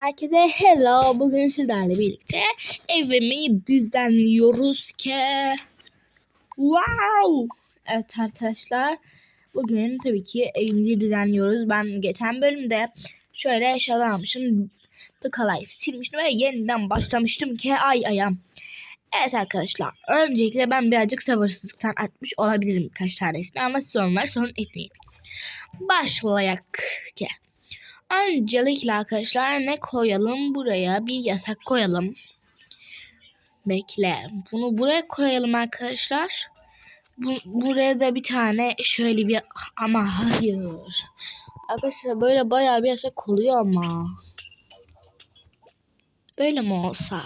Herkese hello. Bugün sizlerle birlikte evimi düzenliyoruz ki. Wow. Evet arkadaşlar. Bugün tabii ki evimizi düzenliyoruz. Ben geçen bölümde şöyle eşyalar almışım. Tıkalayıp silmiştim ve yeniden başlamıştım ki ay ayam. Evet arkadaşlar. Öncelikle ben birazcık sabırsızlıktan atmış olabilirim birkaç tanesini ama siz onlar sorun etmeyin. Başlayak ki. Öncelikle arkadaşlar ne koyalım buraya bir yatak koyalım. Bekle. Bunu buraya koyalım arkadaşlar. Bu, buraya da bir tane şöyle bir ama hayır. Arkadaşlar böyle bayağı bir yatak oluyor ama. Böyle mi olsa?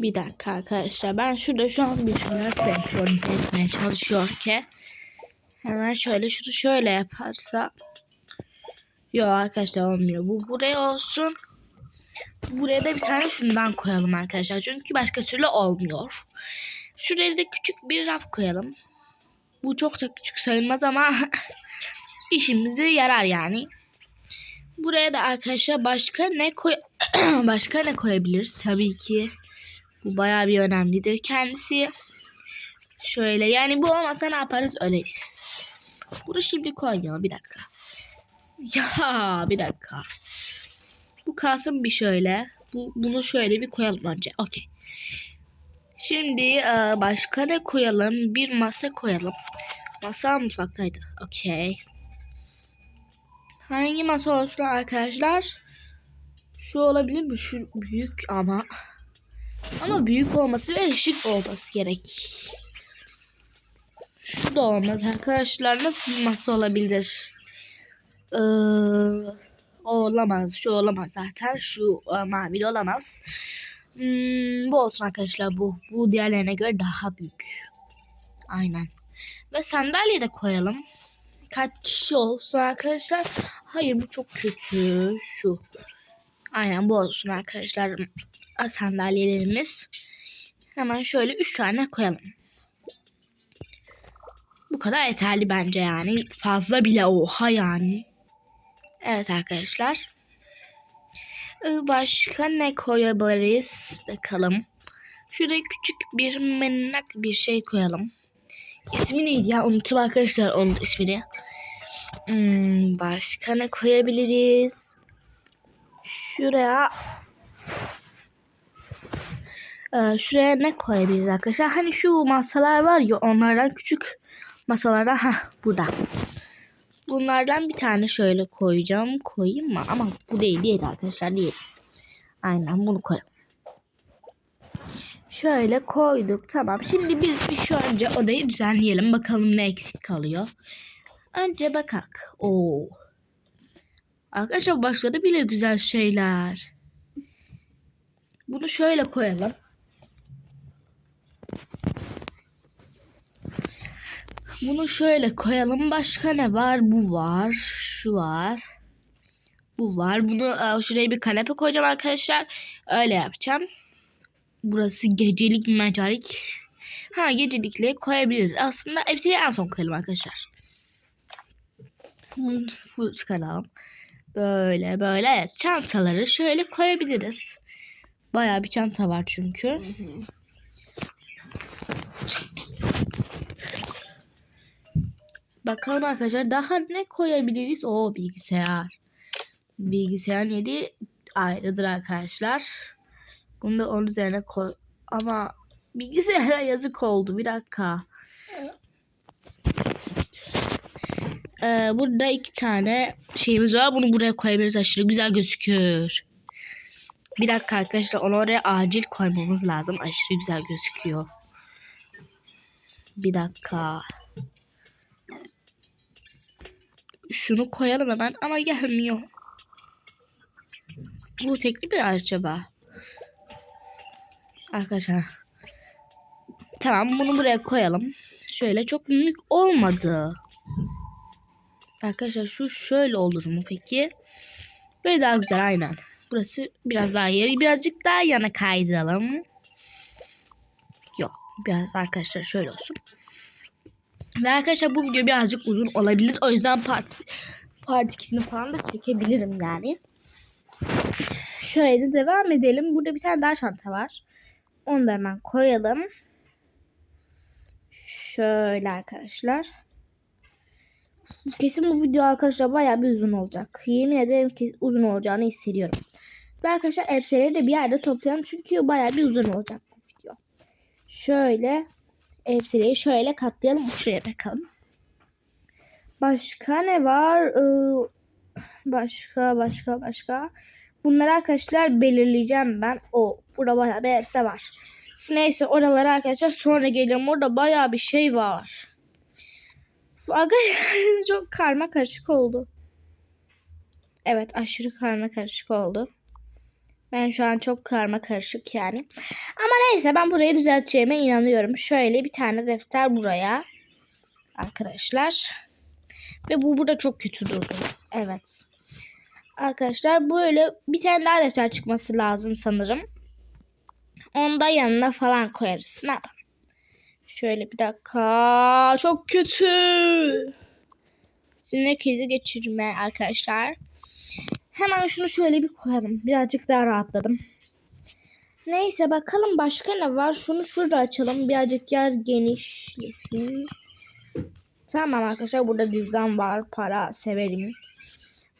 Bir dakika arkadaşlar. Ben şurada şu an bir şeyler senkronize etmeye çalışıyor ki. Hemen şöyle şunu şöyle yaparsa. Yok arkadaşlar olmuyor. Bu buraya olsun. Buraya da bir tane şundan koyalım arkadaşlar. Çünkü başka türlü olmuyor. Şuraya da küçük bir raf koyalım. Bu çok da küçük sayılmaz ama işimize yarar yani. Buraya da arkadaşlar başka ne koy başka ne koyabiliriz? Tabii ki bu bayağı bir önemlidir kendisi. Şöyle yani bu olmasa ne yaparız? Öleriz. Bunu şimdi koyalım bir dakika. Ya bir dakika. Bu kalsın bir şöyle. Bu, bunu şöyle bir koyalım önce. Okey. Şimdi e, başka ne koyalım? Bir masa koyalım. Masa mutfaktaydı. Okey. Hangi masa olsun arkadaşlar? Şu olabilir mi? Şu büyük ama. Ama büyük olması ve ışık olması gerek. Şu da olmaz arkadaşlar. Nasıl bir masa olabilir? Ee, o olamaz. Şu olamaz zaten. Şu e, mavi olamaz. Hmm, bu olsun arkadaşlar bu. Bu diğerlerine göre daha büyük. Aynen. Ve sandalye de koyalım. Kaç kişi olsun arkadaşlar? Hayır bu çok kötü. Şu. Aynen bu olsun arkadaşlar. Sandalyelerimiz. Hemen şöyle 3 tane koyalım. Bu kadar yeterli bence yani. Fazla bile oha yani. Evet arkadaşlar. Başka ne koyabiliriz? Bakalım. Şuraya küçük bir minnak bir şey koyalım. İsmi neydi ya? Unuttum arkadaşlar onun ismini. Hmm, başka ne koyabiliriz? Şuraya şuraya ne koyabiliriz arkadaşlar? Hani şu masalar var ya onlardan küçük masalardan ha burada. Bunlardan bir tane şöyle koyacağım. Koyayım mı? Ama bu değil değil arkadaşlar değil. Aynen bunu koyalım. Şöyle koyduk. Tamam. Şimdi biz şu önce odayı düzenleyelim. Bakalım ne eksik kalıyor. Önce bakak. Oo. Arkadaşlar başladı bile güzel şeyler. Bunu şöyle koyalım. Bunu şöyle koyalım. Başka ne var? Bu var. Şu var. Bu var. Bunu e, şuraya bir kanepe koyacağım arkadaşlar. Öyle yapacağım. Burası gecelik mecalik. Ha gecelikle koyabiliriz. Aslında hepsini en son koyalım arkadaşlar. Full çıkaralım. Böyle böyle evet, çantaları şöyle koyabiliriz. Bayağı bir çanta var çünkü. Bakalım arkadaşlar daha ne koyabiliriz? O bilgisayar. Bilgisayar yeri ayrıdır arkadaşlar. Bunu da onun üzerine koy. Ama bilgisayara yazık oldu. Bir dakika. Ee, burada iki tane şeyimiz var. Bunu buraya koyabiliriz. Aşırı güzel gözüküyor. Bir dakika arkadaşlar. Onu oraya acil koymamız lazım. Aşırı güzel gözüküyor. Bir dakika. Şunu koyalım hemen ama gelmiyor. Bu tekli mi acaba? Arkadaşlar. Tamam bunu buraya koyalım. Şöyle çok büyük olmadı. Arkadaşlar şu şöyle olur mu peki? Böyle daha güzel aynen. Burası biraz daha yeri. Birazcık daha yana kaydıralım. Yok. Biraz arkadaşlar şöyle olsun. Ve arkadaşlar bu video birazcık uzun olabilir. O yüzden part part 2'sini falan da çekebilirim yani. Şöyle devam edelim. Burada bir tane daha çanta var. Onu da hemen koyalım. Şöyle arkadaşlar. Kesin bu video arkadaşlar bayağı bir uzun olacak. Yemin ederim ki uzun olacağını hissediyorum. Ve arkadaşlar elbiseleri de bir yerde toplayalım. Çünkü bayağı bir uzun olacak bu video. Şöyle elbiseleri şöyle katlayalım. Şuraya bakalım. Başka ne var? Ee, başka başka başka. Bunları arkadaşlar belirleyeceğim ben. O burada bayağı bir elbise var. Neyse oralara arkadaşlar sonra geliyorum. Orada bayağı bir şey var. Arkadaşlar çok karma karışık oldu. Evet aşırı karma karışık oldu. Ben şu an çok karma karışık yani. Ama neyse ben burayı düzelteceğime inanıyorum. Şöyle bir tane defter buraya. Arkadaşlar. Ve bu burada çok kötü durdu. Evet. Arkadaşlar böyle bir tane daha defter çıkması lazım sanırım. Onu da yanına falan koyarız. Ne yapalım? Şöyle bir dakika. Çok kötü. Sinir krizi geçirme arkadaşlar. Hemen şunu şöyle bir koyalım. Birazcık daha rahatladım. Neyse bakalım başka ne var. Şunu şurada açalım. Birazcık yer genişlesin. Tamam arkadaşlar burada cüzdan var. Para severim.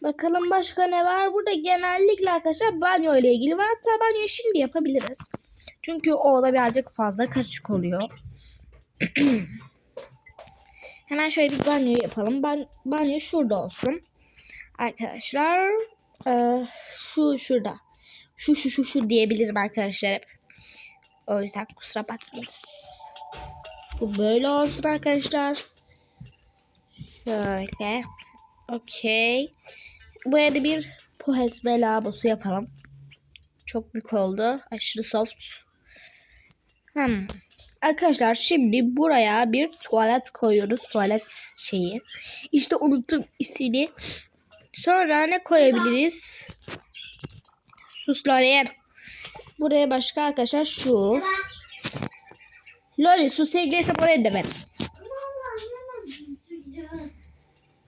Bakalım başka ne var. Burada genellikle arkadaşlar banyo ile ilgili var. Hatta banyoyu şimdi yapabiliriz. Çünkü o da birazcık fazla karışık oluyor. Hemen şöyle bir banyo yapalım. Ban banyo şurada olsun. Arkadaşlar ee, şu şurada. Şu şu şu şu diyebilirim arkadaşlar hep. O yüzden kusura bakmayınız. Bu böyle olsun arkadaşlar. Şöyle. Okey. Buraya da bir pohezme lavabosu yapalım. Çok büyük oldu. Aşırı soft. Hmm. Arkadaşlar şimdi buraya bir tuvalet koyuyoruz. Tuvalet şeyi. İşte unuttum ismini. Sonra ne koyabiliriz? Sus Lorien. Buraya başka arkadaşlar şu. Lori sus sevgilisi oraya da ben.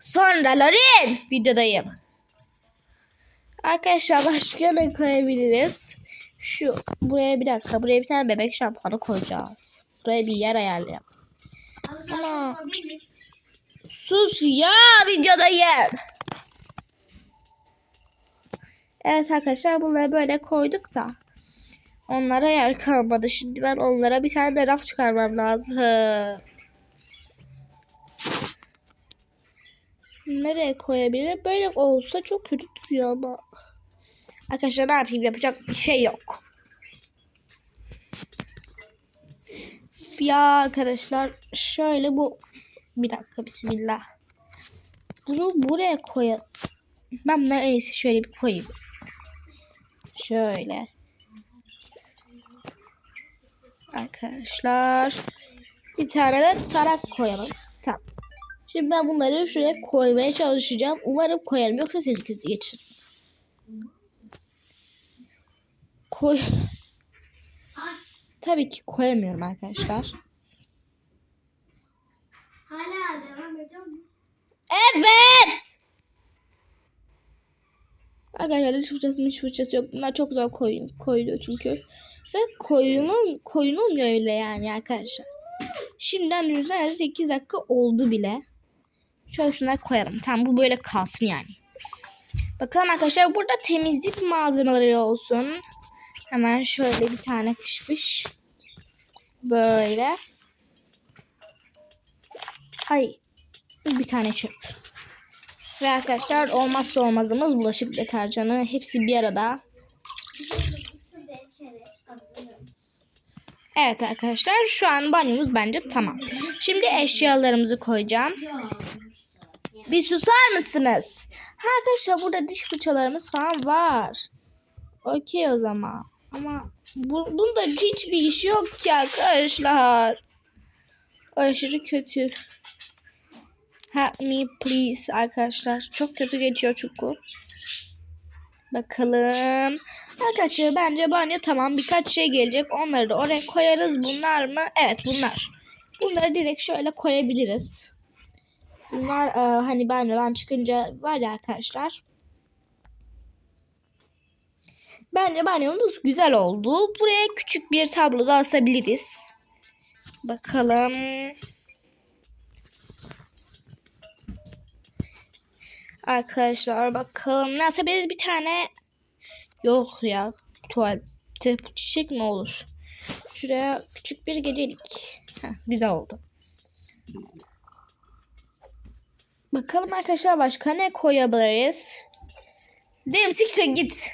Sonra Lorin videodayım. Arkadaşlar başka ne koyabiliriz? Şu buraya bir dakika buraya bir tane bebek şampuanı koyacağız. Buraya bir yer ayarlayalım. Ama sus ya videodayım. Evet arkadaşlar bunları böyle koyduk da onlara yer kalmadı. Şimdi ben onlara bir tane de raf çıkarmam lazım. Nereye koyabilirim? Böyle olsa çok kötü duruyor ama. Arkadaşlar ne yapayım yapacak bir şey yok. Ya arkadaşlar şöyle bu bir dakika bismillah. Bunu buraya koyalım. Ben bunu en iyisi şöyle bir koyayım. Şöyle. Arkadaşlar. Bir tane de tarak koyalım. Tamam. Şimdi ben bunları şuraya koymaya çalışacağım. Umarım koyarım. Yoksa seni kötü geçiririm. Koy. Tabii ki koyamıyorum arkadaşlar. Hala devam ediyor mu? Evet. Arkadaşlar diş fırçası hiç fırçası yok. Bunlar çok zor koyun, koyuluyor çünkü. Ve koyunun, koyunulmuyor öyle yani arkadaşlar. Şimdiden yüzden 8 dakika oldu bile. Şöyle şunları koyalım. Tamam bu böyle kalsın yani. Bakalım arkadaşlar burada temizlik malzemeleri olsun. Hemen şöyle bir tane fış fış. Böyle. Ay. Bir tane çöp. Ve arkadaşlar olmazsa olmazımız bulaşık deterjanı. Hepsi bir arada. Evet arkadaşlar şu an banyomuz bence tamam. Şimdi eşyalarımızı koyacağım. Bir susar mısınız? Ha, arkadaşlar burada diş fırçalarımız falan var. Okey o zaman. Ama bu, bunda hiçbir iş yok ki arkadaşlar. Aşırı kötü. Help me please arkadaşlar. Çok kötü geçiyor çünkü. Bakalım. Arkadaşlar bence banyo tamam. Birkaç şey gelecek. Onları da oraya koyarız. Bunlar mı? Evet bunlar. Bunları direkt şöyle koyabiliriz. Bunlar e, hani banyodan çıkınca var ya arkadaşlar. Bence banyomuz güzel oldu. Buraya küçük bir tablo da asabiliriz. Bakalım. Arkadaşlar bakalım. Ne asabiliriz? Bir tane yok ya. Tuvalette bu çiçek mi olur? Şuraya küçük bir gecelik. Heh, güzel oldu. Bakalım arkadaşlar başka ne koyabiliriz? Mi? Siktir git.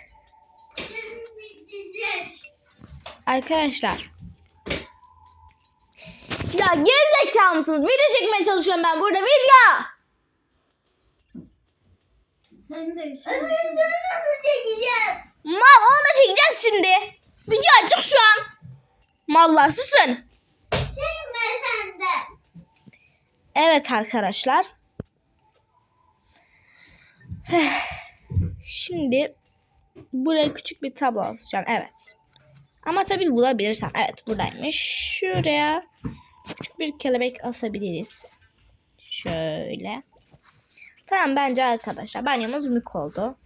Arkadaşlar. Ya gerizekalı mısınız? Video çekmeye çalışıyorum ben burada video. Sen de şu nasıl çekeceğim? Mal onu da çekeceğiz şimdi. Video açık şu an. Mallar susun. Çekme sen de. Evet arkadaşlar. Şimdi buraya küçük bir tablo asacağım. Evet. Ama tabii bulabilirsem. Evet buradaymış. Şuraya küçük bir kelebek asabiliriz. Şöyle. Tamam bence arkadaşlar banyomuz mük oldu.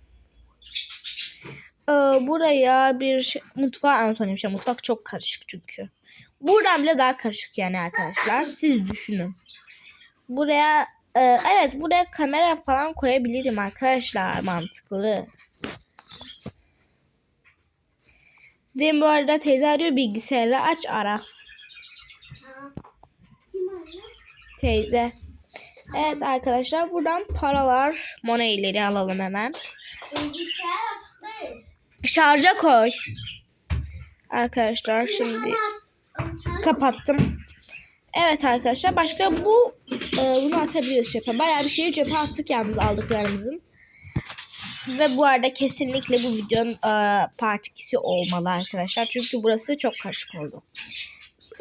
Ee, buraya bir şey, mutfağı en son bir şey. Mutfak çok karışık çünkü. Buradan bile daha karışık yani arkadaşlar. Siz düşünün. Buraya e, evet buraya kamera falan koyabilirim arkadaşlar mantıklı. Ve bu arada teyze arıyor bilgisayarı aç ara teyze. Evet arkadaşlar buradan paralar moneyleri alalım hemen. Şarja koy. Arkadaşlar şimdi kapattım. Evet arkadaşlar başka bu e, bunu atabiliriz çöpe. Bayağı bir şeyi çöpe attık yalnız aldıklarımızın. Ve bu arada kesinlikle bu videonun e, part 2'si olmalı arkadaşlar. Çünkü burası çok karışık oldu.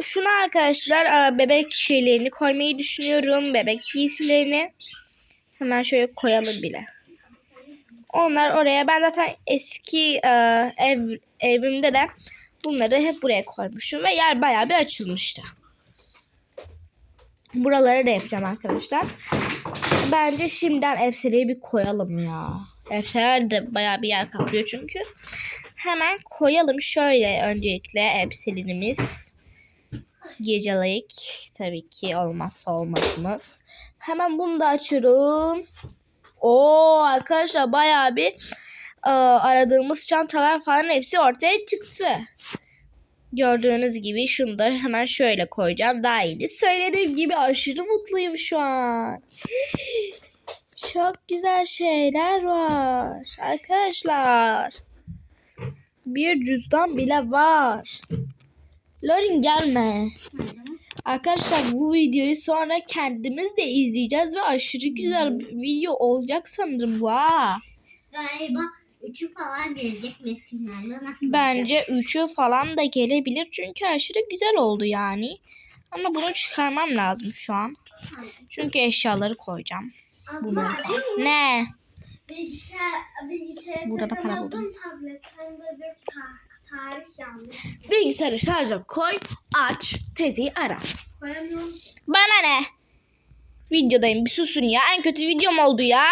Şuna arkadaşlar bebek şeylerini koymayı düşünüyorum. Bebek giysilerini. Hemen şöyle koyalım bile. Onlar oraya ben zaten eski ev evimde de bunları hep buraya koymuşum ve yer bayağı bir açılmıştı. Buraları da yapacağım arkadaşlar. Bence şimdiden elbiseleri bir koyalım ya. Elbiseler de bayağı bir yer kaplıyor çünkü. Hemen koyalım şöyle öncelikle elbiselerimiz. Gecelik tabii ki olmazsa olmazımız. Hemen bunu da açıyorum. Oo arkadaşlar bayağı bir e, aradığımız çantalar falan hepsi ortaya çıktı. Gördüğünüz gibi şunu da hemen şöyle koyacağım. Daha iyi. Söylediğim gibi aşırı mutluyum şu an. Çok güzel şeyler var. Arkadaşlar. Bir cüzdan bile var. Lorin gelme. Arkadaşlar bu videoyu sonra kendimiz de izleyeceğiz ve aşırı güzel bir video olacak sanırım bu ha. Galiba üçü falan gelecek ve finalde nasıl olacak? Bence üçü falan da gelebilir çünkü aşırı güzel oldu yani. Ama bunu çıkarmam lazım şu an. Çünkü eşyaları koyacağım. Bunları falan. Ne? bilgisayar, bilgisayar Burada da para buldum. Tablet, tarih yanlış. Bilgisayarı şarja koy, aç, teyzeyi ara. Koyamıyorum. Bana ne? Videodayım bir susun ya. En kötü videom oldu ya.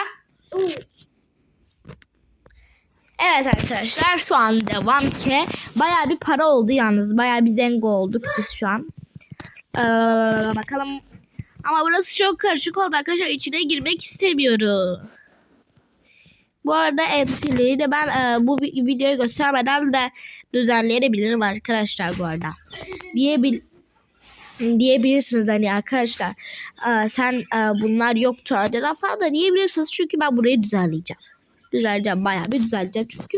Evet arkadaşlar şu an devam ki. Baya bir para oldu yalnız. Baya bir zengo olduk biz şu an. Ee, bakalım. Ama burası çok karışık oldu arkadaşlar. İçine girmek istemiyorum. Bu arada elbiseleri de ben e, bu vi- videoyu göstermeden de düzenleyebilirim arkadaşlar bu arada. Diyebil diyebilirsiniz hani arkadaşlar e, sen e, bunlar yoktu önceden falan da diyebilirsiniz çünkü ben burayı düzenleyeceğim. Düzenleyeceğim bayağı bir düzenleyeceğim çünkü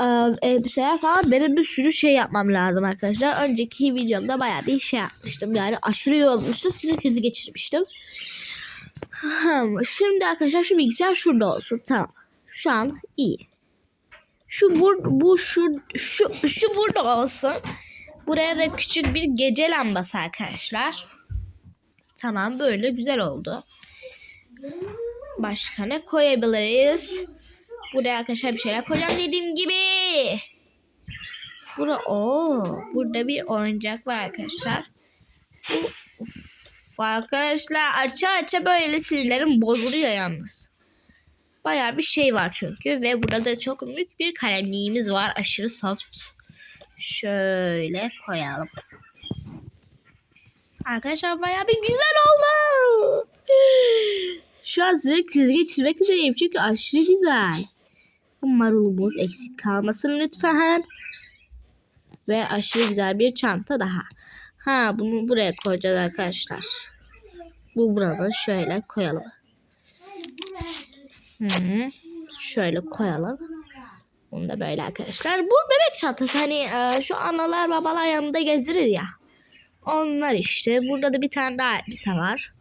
e, elbiseler falan benim bir sürü şey yapmam lazım arkadaşlar. Önceki videomda bayağı bir şey yapmıştım yani aşırı yorulmuştum sinir krizi geçirmiştim. Şimdi arkadaşlar şu bilgisayar şurada olsun tamam. Şu an iyi. Şu bur bu şu şu şu burada olsun. Buraya da küçük bir gece lambası arkadaşlar. Tamam böyle güzel oldu. Başka ne koyabiliriz? Buraya arkadaşlar bir şeyler koyacağım dediğim gibi. Bura o burada bir oyuncak var arkadaşlar. Bu uf, arkadaşlar açı açı böyle sinirlerim bozuluyor yalnız. Baya bir şey var çünkü ve burada da çok büyük bir kalemliğimiz var. Aşırı soft. Şöyle koyalım. Arkadaşlar baya bir güzel oldu. Şu an size kriz geçirmek üzereyim çünkü aşırı güzel. Marulumuz eksik kalmasın lütfen. Ve aşırı güzel bir çanta daha. Ha bunu buraya koyacağız arkadaşlar. Bu burada şöyle koyalım. -hı. Şöyle koyalım. Bunu da böyle arkadaşlar. Bu bebek çantası hani e, şu analar babalar yanında gezdirir ya. Onlar işte. Burada da bir tane daha elbise var.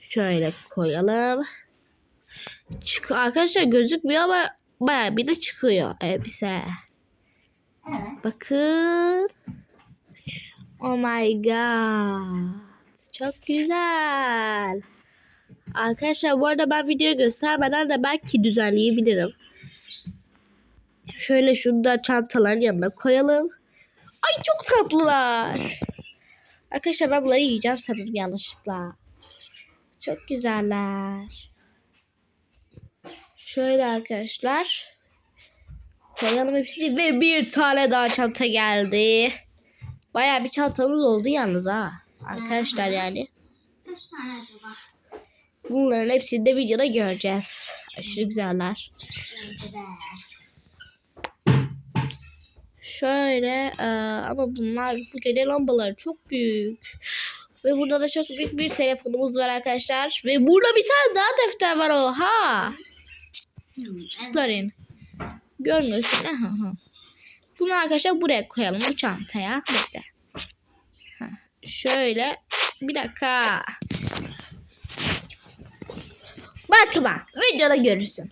Şöyle koyalım. Çık arkadaşlar gözükmüyor ama bayağı bir de çıkıyor elbise. Bakın. Oh my god. Çok güzel. Arkadaşlar bu arada ben videoyu göstermeden de belki düzenleyebilirim. Şöyle şunu da çantaların yanına koyalım. Ay çok tatlılar. Arkadaşlar ben bunları yiyeceğim sanırım yanlışlıkla. Çok güzeller. Şöyle arkadaşlar. Koyalım hepsini ve bir tane daha çanta geldi. Baya bir çantamız oldu yalnız ha. Arkadaşlar yani. Kaç tane acaba? Bunların hepsini de videoda göreceğiz. Aşırı güzeller. Şöyle e, ama bunlar bu gece lambaları çok büyük. Ve burada da çok büyük bir telefonumuz var arkadaşlar. Ve burada bir tane daha defter var oha. Susların. Görmüyorsun. Aha, aha. Bunu arkadaşlar buraya koyalım bu çantaya. Bekle. Şöyle. Bir dakika. Bakma. Videoda görürsün.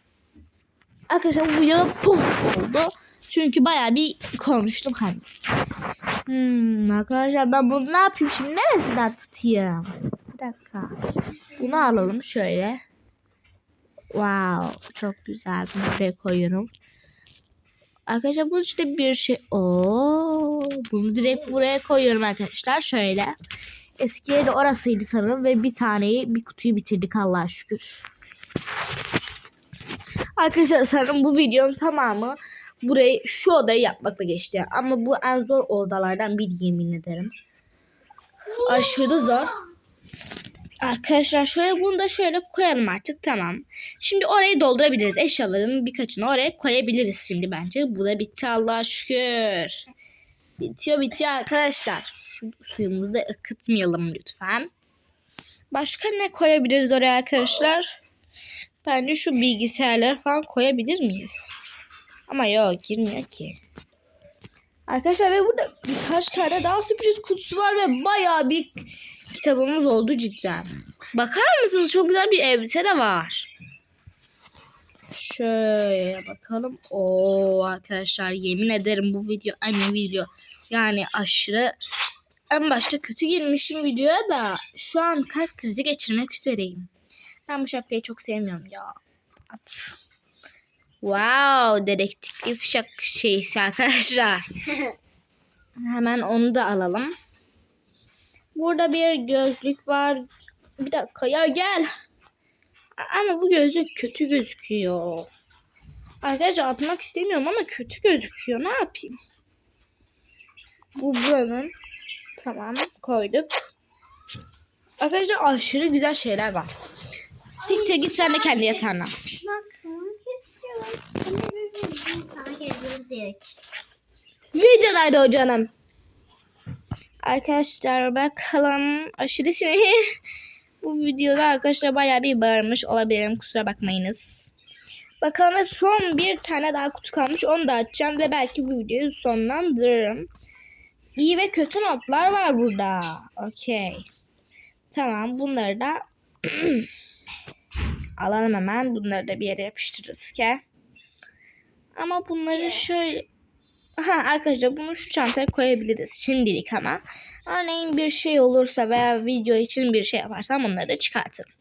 Arkadaşlar bu video puf oldu. Çünkü bayağı bir konuştum hani. Hmm, arkadaşlar ben bunu ne yapayım şimdi? Neresinden tutayım? Bir dakika. Bunu alalım şöyle. Wow, çok güzel. Bunu buraya koyuyorum. Arkadaşlar bunun içinde bir şey. Oo, bunu direkt buraya koyuyorum arkadaşlar. Şöyle. Eski yeri orasıydı sanırım ve bir taneyi bir kutuyu bitirdik Allah'a şükür. Arkadaşlar sanırım bu videonun tamamı burayı şu odayı yapmakla geçti. Ama bu en zor odalardan biri yemin ederim. Aşırı zor. Arkadaşlar şöyle bunu da şöyle koyalım artık tamam. Şimdi orayı doldurabiliriz. Eşyaların birkaçını oraya koyabiliriz şimdi bence. Bu da bitti Allah'a şükür. Bitiyor bitiyor arkadaşlar. Şu suyumuzu da akıtmayalım lütfen. Başka ne koyabiliriz oraya arkadaşlar? Bence şu bilgisayarları falan koyabilir miyiz? Ama yok girmiyor ki. Arkadaşlar ve burada birkaç tane daha sürpriz kutusu var ve bayağı bir kitabımız oldu cidden. Bakar mısınız? Çok güzel bir elbise de var. Şöyle bakalım. Oo arkadaşlar yemin ederim bu video aynı video. Yani aşırı en başta kötü girmişim videoya da şu an kalp krizi geçirmek üzereyim. Ben bu şapkayı çok sevmiyorum ya. At. Wow dedektif şak şeysi arkadaşlar. Hemen onu da alalım. Burada bir gözlük var. Bir dakika ya gel. Ama bu gözlük kötü gözüküyor. Arkadaşlar atmak istemiyorum ama kötü gözüküyor. Ne yapayım? Bu buranın. Tamam koyduk. Arkadaşlar aşırı güzel şeyler var. Siktir git sen de kendi yatağına. Videodaydı o canım. Arkadaşlar bakalım aşırı sinir. Bu videoda arkadaşlar bayağı bir bağırmış olabilirim kusura bakmayınız. Bakalım ve son bir tane daha kutu kalmış onu da açacağım ve belki bu videoyu sonlandırırım. İyi ve kötü notlar var burada. Okey. Tamam bunları da alalım hemen. Bunları da bir yere yapıştırırız ki. Ama bunları şöyle Ha arkadaşlar bunu şu çantaya koyabiliriz şimdilik ama. Örneğin bir şey olursa veya video için bir şey yaparsam onları da çıkartırım.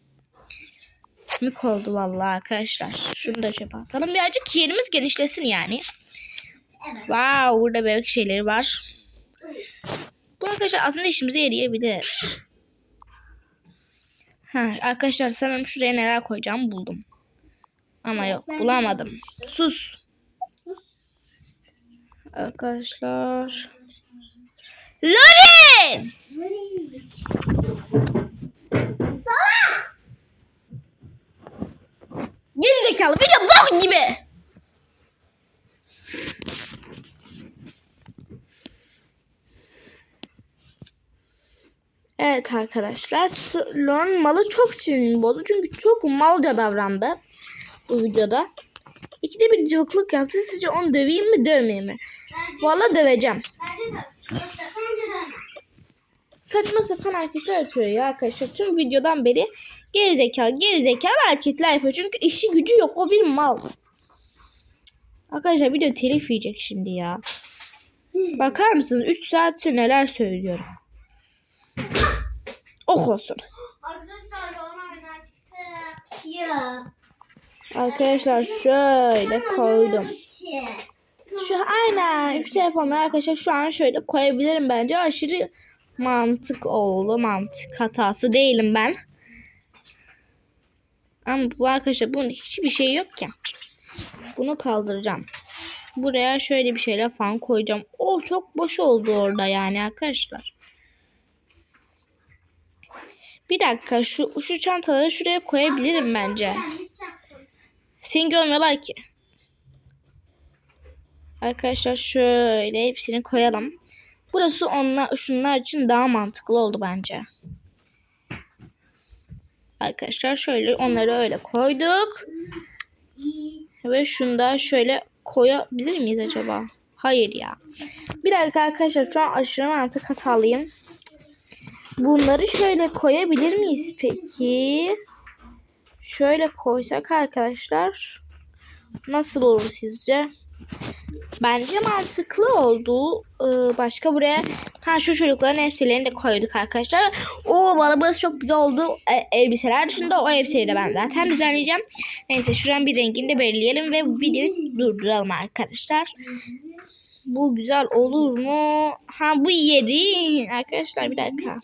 Mük oldu vallahi arkadaşlar. Şunu da çöpe atalım. Birazcık yerimiz genişlesin yani. Evet. Wow burada bebek şeyleri var. Bu arkadaşlar aslında işimize yarayabilir. Ha, arkadaşlar sanırım şuraya neler koyacağım buldum. Ama Evet, yok bulamadım. bulmuştum. Sus. Arkadaşlar. Lorin! Geri zekalı bir de bok gibi. Evet arkadaşlar Lon malı çok sinirimi bozdu çünkü çok malca davrandı bu videoda. İkide bir cıvıklık yaptı. Sizce onu döveyim mi dövmeyeyim mi? Bence, Valla döveceğim. bence de. Yoksa bence de. Saçma sapan hareketler yapıyor ya arkadaşlar. Tüm videodan beri gerizekalı gerizekalı hareketler yapıyor. Çünkü işi gücü yok. O bir mal. Arkadaşlar video telif yiyecek şimdi ya. Bakar mısınız? 3 saattir neler söylüyorum. Ok olsun. Arkadaşlar. Ya. Şöyle koydum. Şey. Şu aynen şu telefonları arkadaşlar şu an şöyle koyabilirim bence. Aşırı mantık oldu. Mantık hatası değilim ben. Ama bu arkadaşlar bunun hiçbir şey yok ki. Bunu kaldıracağım. Buraya şöyle bir şeyler falan koyacağım. O çok boş oldu orada yani arkadaşlar. Bir dakika şu şu çantaları şuraya koyabilirim bence. Seni görmüyorlar ki. Arkadaşlar şöyle hepsini koyalım. Burası onlar, şunlar için daha mantıklı oldu bence. Arkadaşlar şöyle onları öyle koyduk. Ve şunu da şöyle koyabilir miyiz acaba? Hayır ya. Bir dakika arkadaşlar şu an aşırı mantık hatalıyım. Bunları şöyle koyabilir miyiz peki? Şöyle koysak arkadaşlar nasıl olur sizce? Bence mantıklı oldu. Ee, başka buraya ha şu çocukların elbiselerini de koyduk arkadaşlar. O bana burası çok güzel oldu. E, elbiseler dışında o elbiseyi de ben zaten düzenleyeceğim. Neyse şuranın bir rengini de belirleyelim ve videoyu durduralım arkadaşlar. Bu güzel olur mu? Ha bu yeri. Arkadaşlar bir dakika.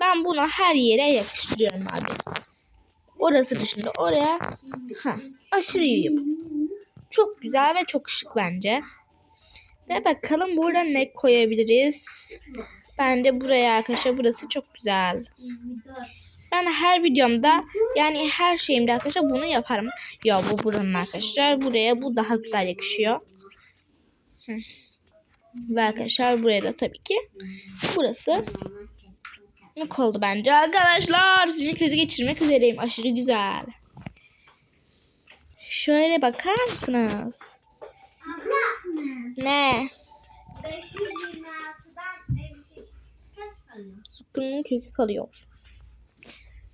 Ben bunu her yere yakıştırıyorum abi. Orası dışında oraya. Ha, aşırı iyiyim. Çok güzel ve çok şık bence. Ve bakalım burada ne koyabiliriz. Ben de buraya arkadaşlar burası çok güzel. 24. Ben her videomda yani her şeyimde arkadaşlar bunu yaparım. Ya bu buranın arkadaşlar buraya bu daha güzel yakışıyor. Ve arkadaşlar buraya da tabii ki burası mük oldu bence. Arkadaşlar sinir krizi geçirmek üzereyim. Aşırı güzel. Şöyle bakar mısınız? Ne? 526'dan 58 kaç kalıyor? Sütünün kökü kalıyor.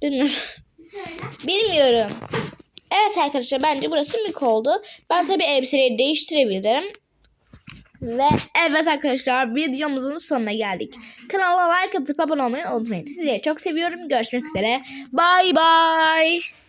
Bilmiyorum. Bilmiyorum. Evet arkadaşlar bence burası mük oldu. Ben tabii elbiseleri değiştirebilirim. Ve evet arkadaşlar videomuzun sonuna geldik. Kanala like atıp abone olmayı unutmayın. Sizleri çok seviyorum. Görüşmek üzere. Bye bye.